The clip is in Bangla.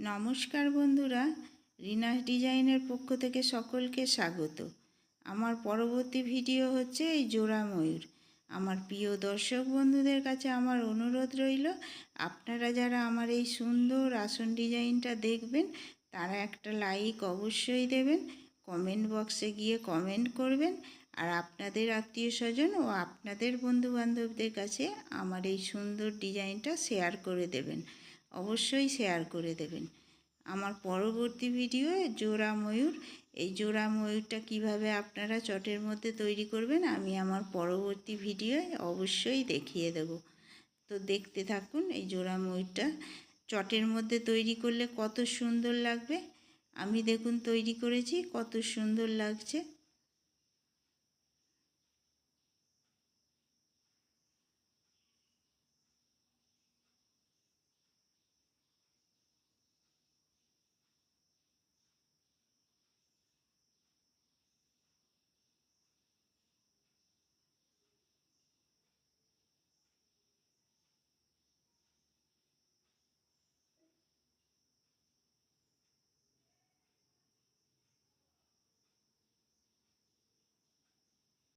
নমস্কার বন্ধুরা, রিনাস ডিজাইনের পক্ষ থেকে সকলকে স্বাগত। আমার পরবর্তী ভিডিও হচ্ছে এই জোড়া ময়ূর। আমার প্রিয় দর্শক বন্ধুদের কাছে আমার অনুরোধ রইল, আপনারা যারা আমার এই সুন্দর আসন ডিজাইনটা দেখবেন, তারা একটা লাইক অবশ্যই দেবেন কমেন্ট বক্সে গিয়ে কমেন্ট করবেন, আর আপনাদের আত্মীয় স্বজন ও আপনাদের বন্ধুবান্ধবদের কাছে আমার এই সুন্দর ডিজাইনটা শেয়ার করে দেবেন। অবশ্যই শেয়ার করে দেবেন। আমার পরবর্তী ভিডিও জোড়া ময়ূর এই জোড়া ময়ূরটা কীভাবে আপনারা চটের মধ্যে তৈরি করবেন আমি আমার পরবর্তী ভিডিওয়ে অবশ্যই দেখিয়ে দেব। তো দেখতে থাকুন এই জোড়া ময়ূরটা চটের মধ্যে তৈরি করলে কত সুন্দর লাগবে। আমি দেখুন তৈরি করেছি, কত সুন্দর লাগছে।